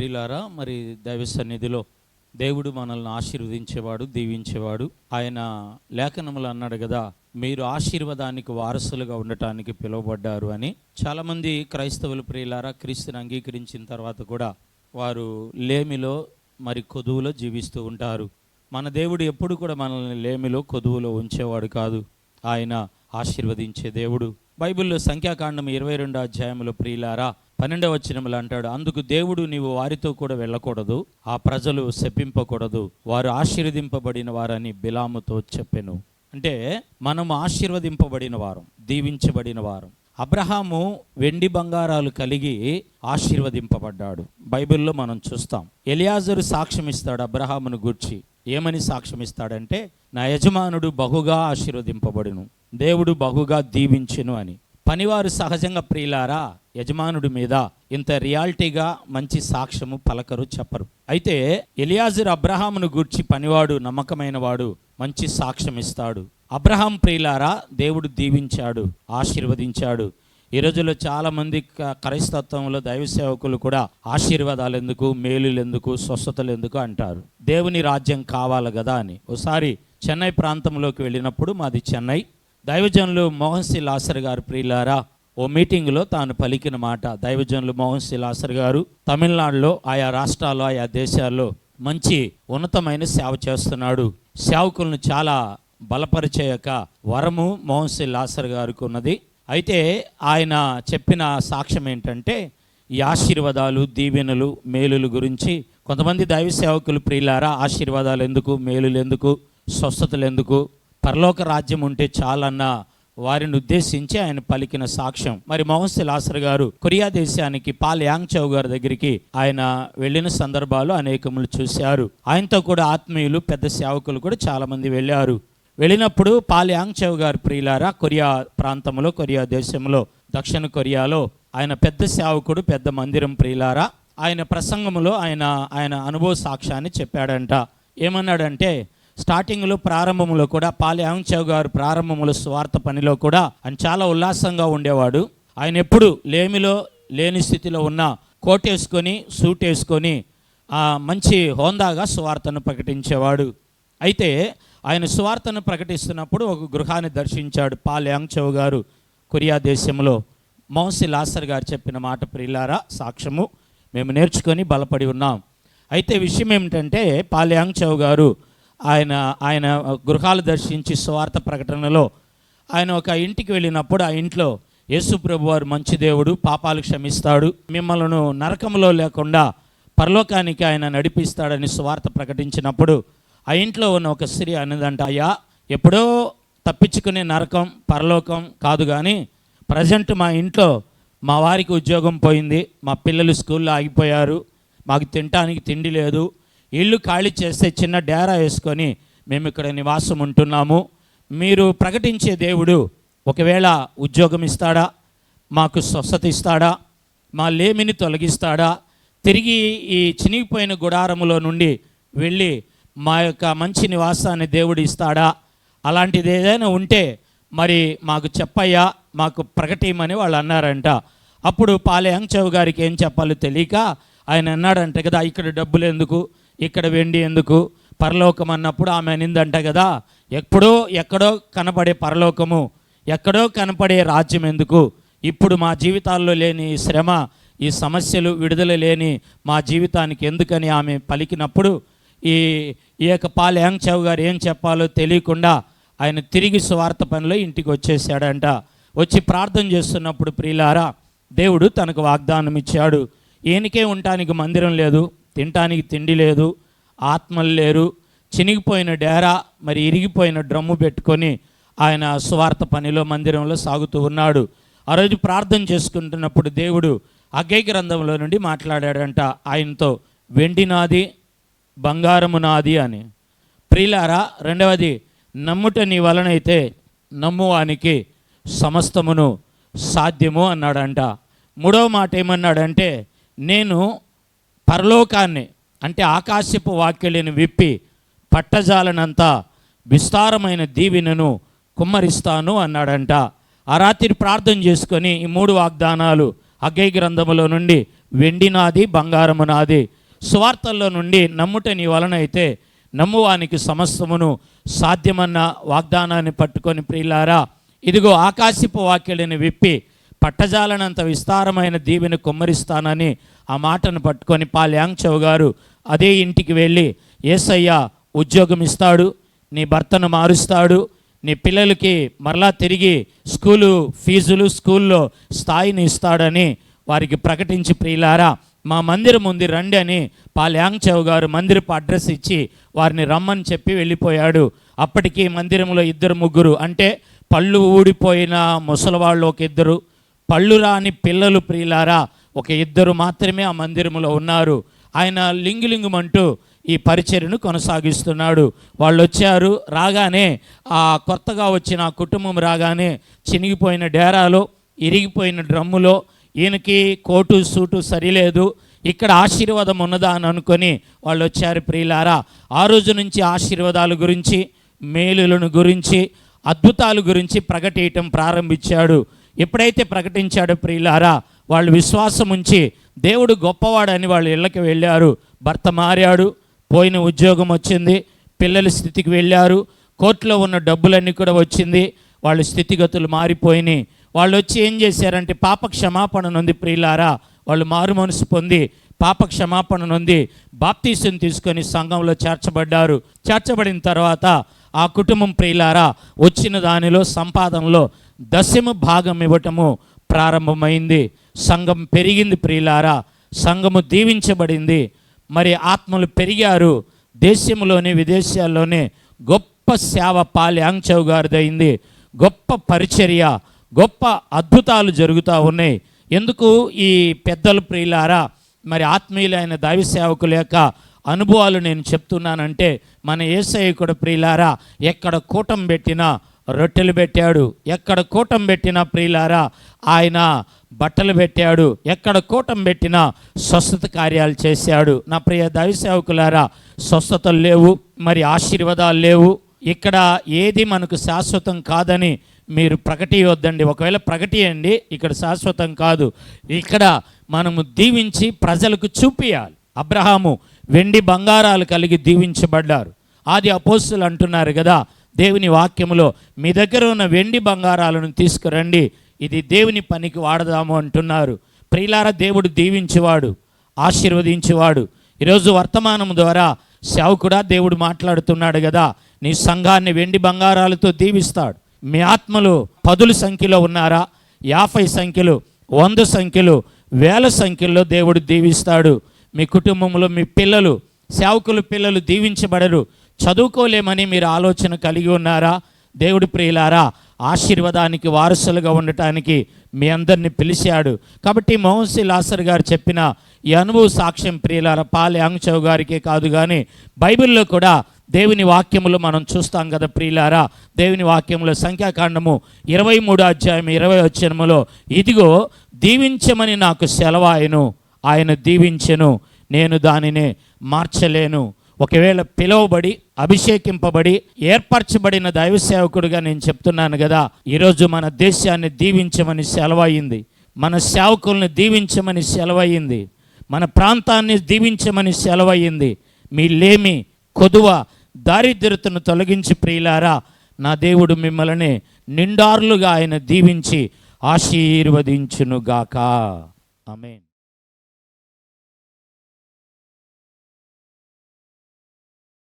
ప్రియులారా మరి దైవ సన్నిధిలో దేవుడు మనల్ని ఆశీర్వదించేవాడు దీవించేవాడు. ఆయన లేఖనములు అన్నాడు కదా మీరు ఆశీర్వాదానికి వారసులుగా ఉండటానికి పిలువబడ్డారు అని. చాలామంది క్రైస్తవులు ప్రియులారా క్రీస్తుని అంగీకరించిన తర్వాత కూడా వారు లేమిలో మరి కొదువులో జీవిస్తూ ఉంటారు. మన దేవుడు ఎప్పుడు కూడా మనల్ని లేమిలో కొదువులో ఉంచేవాడు కాదు. ఆయన ఆశీర్వదించే దేవుడు. బైబిల్లో సంఖ్యాకాండం ఇరవై రెండు అధ్యాయంలో ప్రియులారా పన్నెండవ వచనములు అంటాడు అందుకు దేవుడు నీవు వారితో కూడా వెళ్ళకూడదు ఆ ప్రజలు శపింపకూడదు వారు ఆశీర్వదింపబడిన వారని బిలాముతో చెప్పెను. అంటే మనము ఆశీర్వదింపబడిన వారం దీవించబడిన వారం. అబ్రహాము వెండి బంగారాలు కలిగి ఆశీర్వదింపబడ్డాడు. బైబిల్లో మనం చూస్తాం ఎలియాజరు సాక్ష్యం ఇస్తాడు అబ్రహామును గూర్చి. ఏమని సాక్ష్యం ఇస్తాడంటే నా యజమానుడు బహుగా ఆశీర్వదింపబడును దేవుడు బహుగా దీవించును అని. పనివారు సహజంగా ప్రియులారా యజమానుడి మీద ఇంత రియాలిటీగా మంచి సాక్ష్యము పలకరు చెప్పరు. అయితే ఎలియాజర్ అబ్రహామును గూర్చి పనివాడు నమ్మకమైన వాడు మంచి సాక్ష్యం ఇస్తాడు. అబ్రహాం ప్రియులారా దేవుడు దీవించాడు ఆశీర్వదించాడు. ఈ రోజుల్లో చాలా మంది క- క్రైస్తత్వంలో దైవ సేవకులు కూడా ఆశీర్వాదాలు ఎందుకు మేలులు ఎందుకు స్వస్థతలు ఎందుకు అంటారు. దేవుని రాజ్యం కావాలి కదా అని. ఒకసారి చెన్నై ప్రాంతంలోకి వెళ్ళినప్పుడు మాది చెన్నై. దైవజనులు మోహన్ సి. లాసర్ గారు ప్రియులారా ఓ మీటింగ్లో తాను పలికిన మాట దైవజనులు మోహన్ సి. లాసర్ గారు తమిళనాడులో ఆయా రాష్ట్రాల్లో ఆయా దేశాల్లో మంచి ఉన్నతమైన సేవ చేస్తున్నాడు. సేవకులను చాలా బలపరిచేయక వరము మోహన్ సి. లాసర్ గారికి ఉన్నది. అయితే ఆయన చెప్పిన సాక్ష్యం ఏంటంటే ఈ ఆశీర్వాదాలు దీవెనలు మేలుల గురించి కొంతమంది దైవ సేవకులు ప్రియులారా ఆశీర్వాదాలు ఎందుకు మేలులు ఎందుకు స్వస్థతలు ఎందుకు పరలోక రాజ్యం ఉంటే చాలన్న వారిని ఉద్దేశించి ఆయన పలికిన సాక్ష్యం. మరి మోహన్ లాసర్ గారు కొరియా దేశానికి పాల్ యాంగ్చౌ గారి దగ్గరికి ఆయన వెళ్ళిన సందర్భాలు అనేకములు చూశారు. ఆయనతో కూడా ఆత్మీయులు పెద్ద సేవకులు కూడా చాలా మంది వెళ్ళారు. వెళ్ళినప్పుడు పాల్ యాంగ్చౌ గారు ప్రియులారా కొరియా ప్రాంతంలో కొరియా దేశంలో దక్షిణ కొరియాలో ఆయన పెద్ద సేవకుడు పెద్ద మందిరం ప్రియులారా ఆయన ప్రసంగంలో ఆయన ఆయన అనుభవ సాక్ష్యాన్ని చెప్పాడంట. ఏమన్నాడంటే స్టార్టింగ్లో ప్రారంభంలో కూడా పాలి యాంగ్చౌ గారు ప్రారంభంలో స్వార్థ పనిలో కూడా ఆయన చాలా ఉల్లాసంగా ఉండేవాడు. ఆయన ఎప్పుడు లేమిలో లేని స్థితిలో ఉన్న కోట్ వేసుకొని సూట్ వేసుకొని మంచి హోందాగా సువార్తను ప్రకటించేవాడు. అయితే ఆయన సువార్తను ప్రకటిస్తున్నప్పుడు ఒక గృహాన్ని దర్శించాడు పాల్యాంగ్చవ్ గారు కొరియా దేశంలో. మౌసి లాసర్ గారు చెప్పిన మాట ప్రియులారా సాక్ష్యము మేము నేర్చుకొని బలపడి ఉన్నాం. అయితే విషయం ఏమిటంటే పాల్యాంగ్చవ్ గారు ఆయన ఆయన గృహాలు దర్శించి స్వార్థ ప్రకటనలో ఆయన ఒక ఇంటికి వెళ్ళినప్పుడు ఆ ఇంట్లో యేసు ప్రభు వారు మంచి దేవుడు పాపాలు క్షమిస్తాడు మిమ్మల్ని నరకంలో లేకుండా పరలోకానికి ఆయన నడిపిస్తాడని స్వార్థ ప్రకటించినప్పుడు ఆ ఇంట్లో ఉన్న ఒక స్త్రీ అన్నదంట అయ్యా ఎప్పుడో తప్పించుకునే నరకం పరలోకం కాదు కానీ ప్రజెంట్ మా ఇంట్లో మా వారికి ఉద్యోగం పోయింది మా పిల్లలు స్కూల్లో ఆగిపోయారు మాకు తినటానికి తిండి లేదు ఇల్లు ఖాళీ చేస్తే చిన్న డేరా వేసుకొని మేము ఇక్కడ నివాసం ఉంటున్నాము. మీరు ప్రకటించే దేవుడు ఒకవేళ ఉద్యోగం ఇస్తాడా? మాకు స్వస్థత ఇస్తాడా? మా లేమిని తొలగిస్తాడా? తిరిగి ఈ చినిగిపోయిన గుడారములో నుండి వెళ్ళి మా యొక్క మంచి నివాసాన్ని దేవుడు ఇస్తాడా? అలాంటిది ఏదైనా ఉంటే మరి మాకు చెప్పయ్యా మాకు ప్రకటిమని వాళ్ళు అన్నారంట. అప్పుడు పాలే యాంగ్చవ్ గారికి ఏం చెప్పాలో తెలియక ఆయన అన్నాడంట కదా ఇక్కడ డబ్బులు ఎందుకు? ఇక్కడ వెండి ఎందుకు? పరలోకం అన్నప్పుడు ఆమె అనిందంట కదా. ఎప్పుడో ఎక్కడో కనపడే పరలోకము ఎక్కడో కనపడే రాజ్యం ఎందుకు? ఇప్పుడు మా జీవితాల్లో లేని ఈ శ్రమ ఈ సమస్యలు విడుదల లేని మా జీవితానికి ఎందుకని ఆమె పలికినప్పుడు ఈ ఈ యొక్క పాల్ యాంగ్చవ్ గారు ఏం చెప్పాలో తెలియకుండా ఆయన తిరిగి స్వార్థ పనిలో ఇంటికి వచ్చేసాడంట. వచ్చి ప్రార్థన చేస్తున్నప్పుడు ప్రియులారా దేవుడు తనకు వాగ్దానం ఇచ్చాడు ఈయనకే ఉండటానికి మందిరం లేదు. తినటానికి తిండి లేదు ఆత్మలు లేరు చినిగిపోయిన డేరా మరి ఇరిగిపోయిన డ్రమ్ము పెట్టుకొని ఆయన స్వార్థ పనిలో మందిరంలో సాగుతూ ఉన్నాడు. ఆ రోజు ప్రార్థన చేసుకుంటున్నప్పుడు దేవుడు అగ్గై గ్రంథంలో నుండి మాట్లాడాడంట ఆయనతో వెండి నాది బంగారము నాది అని. ప్రియులారా రెండవది నమ్ముట నీ వలనైతే నమ్మువానికి సమస్తమును సాధ్యము అన్నాడంట. మూడవ మాట ఏమన్నాడంటే నేను పరలోకాన్ని అంటే ఆకాశపు వాక్యలను విప్పి పట్టజాలనంత విస్తారమైన దీవెనను కుమ్మరిస్తాను అన్నాడంట. ఆ రాత్రి ప్రార్థన చేసుకొని ఈ మూడు వాగ్దానాలు అగ్గై గ్రంథములో నుండి వెండి నాది బంగారము నాది సువార్తల్లో నుండి నమ్ముట నీ వలన అయితే నమ్మువానికి సమస్తమును సాధ్యమన్న వాగ్దానాన్ని పట్టుకొని ప్రియులారా ఇదిగో ఆకాశపు వాక్యలని విప్పి పట్టజాలనంత విస్తారమైన దీవెని కుమ్మరిస్తానని ఆ మాటను పట్టుకొని పాల్యాంగ్చవ్ గారు అదే ఇంటికి వెళ్ళి ఏసయ్య ఉద్యోగం ఇస్తాడు నీ భర్తను మారుస్తాడు నీ పిల్లలకి మరలా తిరిగి స్కూలు ఫీజులు స్కూల్లో స్థాయిని ఇస్తాడని వారికి ప్రకటించి ప్రియులారా మా మందిరం ఉంది రండి అని పాల్యాంచవ్ గారు మందిరపు అడ్రస్ ఇచ్చి వారిని రమ్మని చెప్పి వెళ్ళిపోయాడు. అప్పటికి మందిరంలో ఇద్దరు ముగ్గురు అంటే పళ్ళు ఊడిపోయిన ముసలివాళ్ళు ఒక ఇద్దరు. పళ్ళు రాని పిల్లలు ప్రియులారా ఒక ఇద్దరు మాత్రమే ఆ మందిరంలో ఉన్నారు. ఆయన లింగులింగుమంటూ ఈ పరిచర్యను కొనసాగిస్తున్నాడు. వాళ్ళు వచ్చారు రాగానే ఆ కొత్తగా వచ్చిన ఆ కుటుంబం రాగానే చినిగిపోయిన డేరాలో ఇరిగిపోయిన డ్రమ్ములో ఈయనకి కోటు సూటు సరిలేదు. ఇక్కడ ఆశీర్వాదం ఉన్నదా అని అనుకొని వాళ్ళు వచ్చారు ప్రియులారా. ఆ రోజు నుంచి ఆశీర్వాదాల గురించి మేలులను గురించి అద్భుతాల గురించి ప్రకటించటం ప్రారంభించాడు. ఎప్పుడైతే ప్రకటించాడో ప్రియులారా వాళ్ళు విశ్వాసం ఉంచి దేవుడు గొప్పవాడని వాళ్ళ ఇళ్ళకి వెళ్ళారు. భర్త మారాడు పోయిన ఉద్యోగం వచ్చింది పిల్లల స్థితికి వెళ్ళారు కోర్టులో ఉన్న డబ్బులన్నీ కూడా వచ్చింది వాళ్ళ స్థితిగతులు మారిపోయినాయి. వాళ్ళు వచ్చి ఏం చేశారంటే పాప క్షమాపణ నొంది ప్రియులారా వాళ్ళు మారు మనసు పొంది పాప క్షమాపణ నుండి బాప్తీసుని తీసుకొని సంఘంలో చేర్చబడ్డారు. చేర్చబడిన తర్వాత ఆ కుటుంబం ప్రియులారా వచ్చిన దానిలో సంపాదనలో దశమ భాగం ఇవ్వటము ప్రారంభమైంది. సంఘం పెరిగింది ప్రియులారా. సంఘము దీవించబడింది. మరి ఆత్మలు పెరిగారు. దేశంలోనే విదేశాల్లోనే గొప్ప సేవ పాలి ఆంగ్చౌ గారిదైంది. గొప్ప పరిచర్య గొప్ప అద్భుతాలు జరుగుతూ ఉన్నాయి. ఎందుకు ఈ పెద్దలు ప్రియులారా? మరి ఆత్మీయులైన దైవ సేవకుల యొక్క అనుభవాలు నేను చెప్తున్నానంటే మన ఏసయ్య కూడా ప్రియులారా ఎక్కడ కూటం పెట్టినా రొట్టెలు పెట్టాడు. ఎక్కడ కూటం పెట్టినా ప్రియులారా ఆయన బట్టలు పెట్టాడు. ఎక్కడ కూటం పెట్టినా స్వస్థత కార్యాలు చేశాడు. నా ప్రియ దైవ సేవకులారా స్వస్థతలు లేవు మరి ఆశీర్వాదాలు లేవు. ఇక్కడ ఏది మనకు శాశ్వతం కాదని మీరు ప్రకటియొద్దండి ఒకవేళ ప్రకటియండి ఇక్కడ శాశ్వతం కాదు. ఇక్కడ మనము దీవించి ప్రజలకు చూపియాలి. అబ్రహాము వెండి బంగారాలు కలిగి దీవించబడ్డారు. ఆది అపోస్తులు అంటున్నారు కదా దేవుని వాక్యములో మీ దగ్గర ఉన్న వెండి బంగారాలను తీసుకురండి. ఇది దేవుని పనికి వాడదాము అంటున్నారు. ప్రియులార దేవుడు దీవించేవాడు ఆశీర్వదించేవాడు. ఈరోజు వర్తమానం ద్వారా సేవకుడా దేవుడు మాట్లాడుతున్నాడు కదా. నీ సంఘాన్ని వెండి బంగారాలతో దీవిస్తాడు. మీ ఆత్మలు పదుల సంఖ్యలో ఉన్నారా? యాభై సంఖ్యలు వంద సంఖ్యలు వేల సంఖ్యలో దేవుడు దీవిస్తాడు. మీ కుటుంబంలో మీ పిల్లలు సేవకుల పిల్లలు దీవించబడరు. చదువుకోలేమని మీరు ఆలోచన కలిగి ఉన్నారా? దేవుడి ప్రియులారా ఆశీర్వాదానికి వారసులుగా ఉండటానికి మీ అందరిని పిలిచాడు. కాబట్టి మోహన్సి లాసర్ గారు చెప్పిన ఈ అనుభవ సాక్ష్యం ప్రియులార పాలే అంగ్చౌ గారికే కాదు కానీ బైబిల్లో కూడా దేవుని వాక్యములు మనం చూస్తాం కదా ప్రియులారా. దేవుని వాక్యములో సంఖ్యాకాండము ఇరవై మూడు అధ్యాయం ఇరవై వచ్చినములో ఇదిగో దీవించమని నాకు సెలవాయను ఆయన దీవించెను నేను దానిని మార్చలేను. ఒకవేళ పిలువబడి అభిషేకింపబడి ఏర్పరచబడిన దైవ సేవకుడిగా నేను చెప్తున్నాను కదా ఈరోజు మన దేశాన్ని దీవించమని సెలవయింది మన సేవకుల్ని దీవించమని సెలవయింది మన ప్రాంతాన్ని దీవించమని సెలవయింది మీ లేమి కొదువ దారిద్రతను తొలగించి ప్రియులారా నా దేవుడు మిమ్మల్ని నిండార్లుగా ఆయన దీవించి ఆశీర్వదించునుగాక. ఆమెన్.